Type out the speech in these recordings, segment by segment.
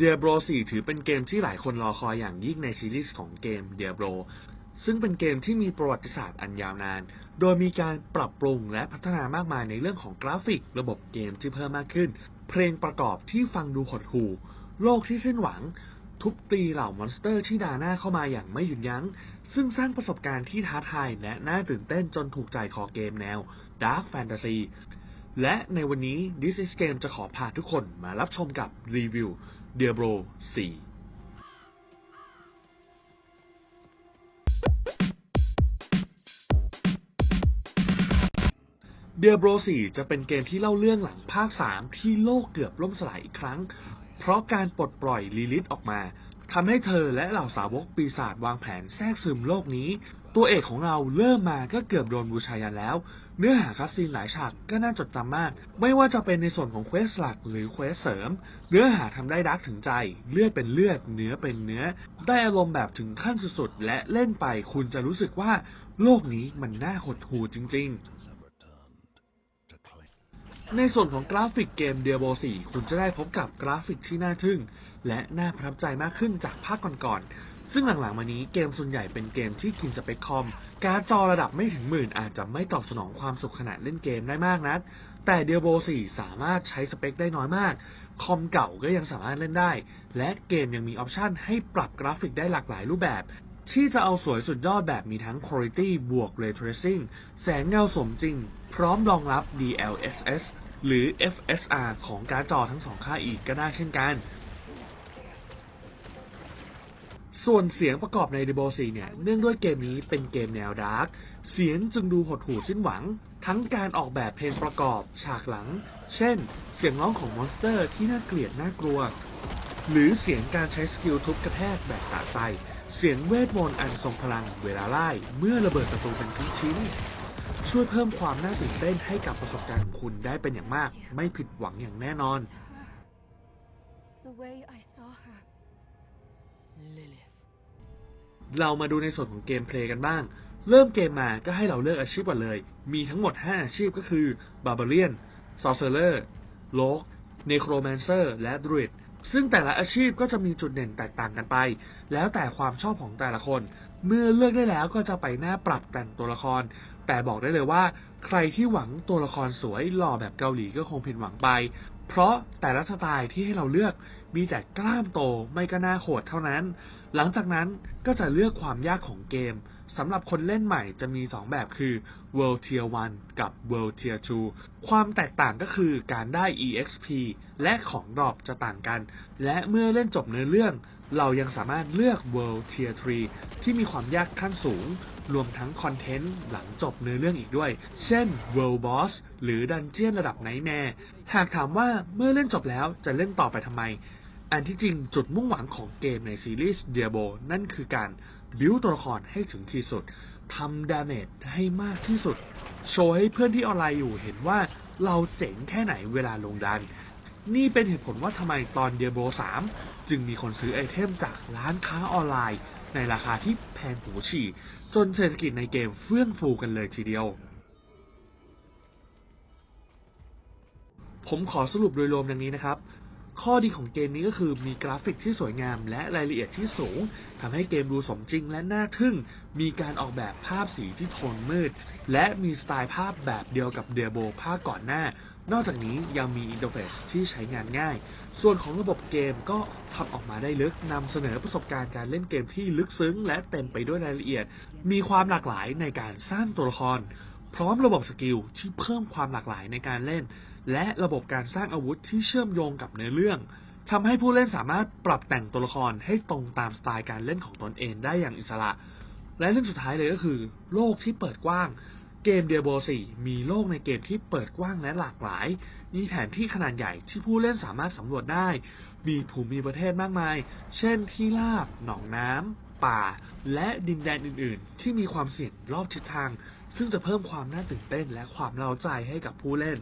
Diablo 4 ถือเป็นเกมที่หลายคนรอคอยอย่างยิ่งในซีรีส์ของเกม Diablo ซึ่งเป็นเกมที่มีประวัติศาสตร์อันยาวนาน โดยมีการปรับปรุงและพัฒนามากมายในเรื่องของกราฟิก ระบบเกมที่เพิ่มมากขึ้น เพลงประกอบที่ฟังดูหดหู่ โลกที่สิ้นหวัง ทุบตีเหล่ามอนสเตอร์ที่ด่าหน้าเข้ามาอย่างไม่หยุดยัง้ง ซึ่งสร้างประสบการณ์ที่ท้าทายและน่าตื่นเต้นจนถูกใจคอเกมแนว Dark Fantasy และในวันนี้ This is Game จะขอพาทุกคนมารับชมกับรีวิว Diablo 4 Diablo 4จะเป็นเกมที่เล่าเรื่องหลังภาค 3 ที่โลกเกือบล่มสลายอีกครั้ง เพราะการปลดปล่อยลีลิตออกมา ทำให้เธอและเหล่าสาวกปีศาจวางแผนแทรกซึมโลกนี้ ตัวเอกของเราเริ่มมาก็เกือบโดนบูชายันแล้ว เนื้อหาคัสซีนหลายฉากก็น่าจดจำมาก ไม่ว่าจะเป็นในส่วนของเควสหลักหรือเควสเสริม เนื้อหาทำได้ดักถึงใจ เลือดเป็นเลือด เนื้อเป็นเนื้อ ได้อารมณ์แบบถึงขั้นสุดๆ และเล่นไปคุณจะรู้สึกว่า โลกนี้มันน่าหดหู่จริง ๆในส่วนของกราฟิกเกม Diablo 4คุณจะได้พบกับกราฟิกที่น่าทึ่ง และน่าประทับใจมากขึ้นจากภาคก่อนๆ ซึ่งหลังๆมานี้เกมส่วนใหญ่เป็นเกมที่กินสเปคคอม การ์ดจอระดับไม่ถึงหมื่นอาจจะไม่ตอบสนองความสุขขณะเล่นเกมได้มากนัก แต่ Diablo 4สามารถใช้สเปคได้น้อยมาก คอมเก่าก็ยังสามารถเล่นได้ และเกมยังมีออปชันให้ปรับกราฟิกได้หลากหลายรูปแบบที่จะเอาสวยสุดยอดแบบมีทั้ง Quality บวก Ray Tracing แสงเงาสมจริง พร้อมรองรับ DLSS หรือ FSR ของการ์ดจอทั้งสองค่าอีกก็ได้เช่นกัน ส่วนเสียงประกอบใน d e b o 4เนี่ย เนื่องด้วยเกมนี้เป็นเกมแนวดาร์ก เสียงจึงดูหดหู่สิ้นหวัง ทั้งการออกแบบเพลงประกอบ ฉากหลัง เช่น เสียงร้องของมอนสเตอร์ที่น่าเกลียดน่ากลัว หรือเสียงการใช้สกิลทุบกระแทกแบบสะใจ เสียงเวทมนต์อันทรงพลังเวลาไล่เมื่อระเบิดศัตรูเป็นชิ้นๆ ช่วยเพิ่มความน่าตื่นเต้นให้กับประสบการณ์ของคุณได้เป็นอย่างมาก ไม่ผิดหวังอย่างแน่นอน The way I saw her. Lilith. เรามาดูในส่วนของเกมเพลย์กันบ้าง เริ่มเกมมาก็ให้เราเลือกอาชีพก่อนเลย มีทั้งหมด 5 อาชีพก็คือบาบาเรียนซอเซอร์เลอร์โลกเนโครแมนเซอร์และดริดซึ่งแต่ละอาชีพก็จะมีจุดเด่นแตกต่างกันไป แล้วแต่ความชอบของแต่ละคน เมื่อเลือกได้แล้วก็จะไปหน้าปรับแต่งตัวละคร แต่บอกได้เลยว่า ใครที่หวังตัวละครสวยหล่อแบบเกาหลีก็คงผิดหวังไป เพราะแต่ละสไตล์ที่ให้เราเลือกมีแต่กล้ามโตไม่ก็หน้าโหดเท่านั้น หลังจากนั้นก็จะเลือกความยากของเกม สำหรับคนเล่นใหม่จะมี 2 แบบคือ World Tier 1 กับ World Tier 2 ความแตกต่างก็คือการได้ EXP และของดรอปจะต่างกัน และเมื่อเล่นจบเนื้อเรื่อง เรายังสามารถเลือก World Tier 3 ที่มีความยากขั้นสูง รวมทั้งคอนเทนต์หลังจบเนื้อเรื่องอีกด้วย เช่น World Boss หรือดันเจียนระดับไนแมร์หากถามว่าเมื่อเล่นจบแล้วจะเล่นต่อไปทำไม อันที่จริงจุดมุ่งหวังของเกมในซีรีส์ Diablo นั่นคือการ บิวตัวละครให้ถึงที่สุดทำดาเมจให้มากที่สุด โชว์ให้เพื่อนที่ออนไลน์อยู่เห็นว่าเราเจ๋งแค่ไหนเวลาลงดัน นี่เป็นเหตุผลว่าทำไมตอน Diablo 3จึงมีคนซื้อไอเทมจากร้านค้าออนไลน์ ในราคาที่แพงหูฉี่ จนเศรษฐกิจในเกมเฟื่องฟูกันเลยทีเดียว ผมขอสรุปโดยรวมดังนี้นะครับ ข้อดีของเกมนี้ก็คือมีกราฟิกที่สวยงาม และรายละเอียดที่สูงทำให้เกมดูสมจริงและน่าทึ่ง มีการออกแบบภาพสีที่โทนมืด และมีสไตล์ภาพแบบเดียวกับเดียโบภาคก่อนหน้า นอกจากนี้ยังมีอินเทอร์เฟซที่ใช้งานง่าย ส่วนของระบบเกมก็ทำออกมาได้ลึกนำเสนอประสบการณ์การเล่นเกมที่ลึกซึ้ง และเต็มไปด้วยรายละเอียด มีความหลากหลายในการสร้างตัวละคร พร้อมระบบสกิลที่เพิ่มความหลากหลายในการเล่น และระบบการสร้างอาวุธที่เชื่อมโยงกับเนื้อเรื่องทำให้ผู้เล่นสามารถปรับแต่งตัวละครให้ตรงตามสไตล์การเล่นของตนเองได้อย่างอิสระ และเรื่องสุดท้ายเลยก็คือ โลกที่เปิดกว้าง เกม Diablo 4มีโลกในเกมที่เปิดกว้างและหลากหลาย มีแผนที่ขนาดใหญ่ที่ผู้เล่นสามารถสำรวจได้ มีภูมิประเทศมากมาย เช่นที่ราบ หนองน้ำ ป่า และดินแดนอื่น ๆ ที่มีความเสี่ยงรอบทิศทาง ซึ่งจะเพิ่มความน่าตื่นเต้นและความเร้าใจให้กับผู้เล่น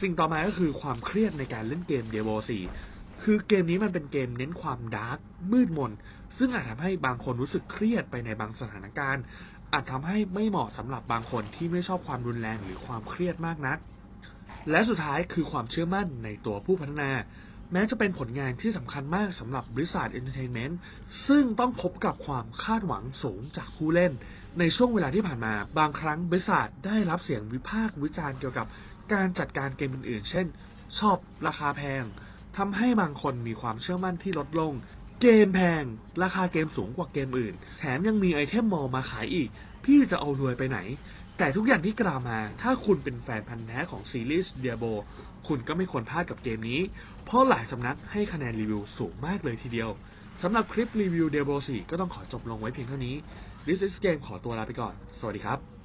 สิ่งต่อมาก็คือความเครียดในการเล่นเกม Diablo 4 คือเกมนี้มันเป็นเกมเน้นความดาร์กมืดมน ซึ่งอาจทำให้บางคนรู้สึกเครียดไปในบางสถานการณ์ อาจทำให้ไม่เหมาะสำหรับบางคนที่ไม่ชอบความรุนแรงหรือความเครียดมากนัก และสุดท้ายคือความเชื่อมั่นในตัวผู้พัฒนา แม้จะเป็นผลงานที่สำคัญมากสำหรับ Blizzard Entertainment ซึ่งต้องพบกับความคาดหวังสูงจากผู้เล่น ในช่วงเวลาที่ผ่านมา บางครั้ง Blizzard ได้รับเสียงวิพากษ์วิจารณ์เกี่ยวกับการจัดการเกมอื่นๆ เช่น ชอบราคาแพงทำให้บางคนมีความเชื่อมั่นที่ลดลง เกมแพง ราคาเกมสูงกว่าเกมอื่น แถมยังมีไอเทมมอลมาขายอีก พี่จะเอารวยไปไหน แต่ทุกอย่างที่กล่าวมา ถ้าคุณเป็นแฟนพันธ์แท้ของซีรีส์ Diablo คุณก็ไม่ควรพลาดกับเกมนี้ เพราะหลายสำนักให้คะแนนรีวิวสูงมากเลยทีเดียว สำหรับคลิปรีวิวเดโบสีก็ต้องขอจบลงไว้เพียงเท่านี้ This is Game ขอตัวลาไปก่อน สวัสดีครับ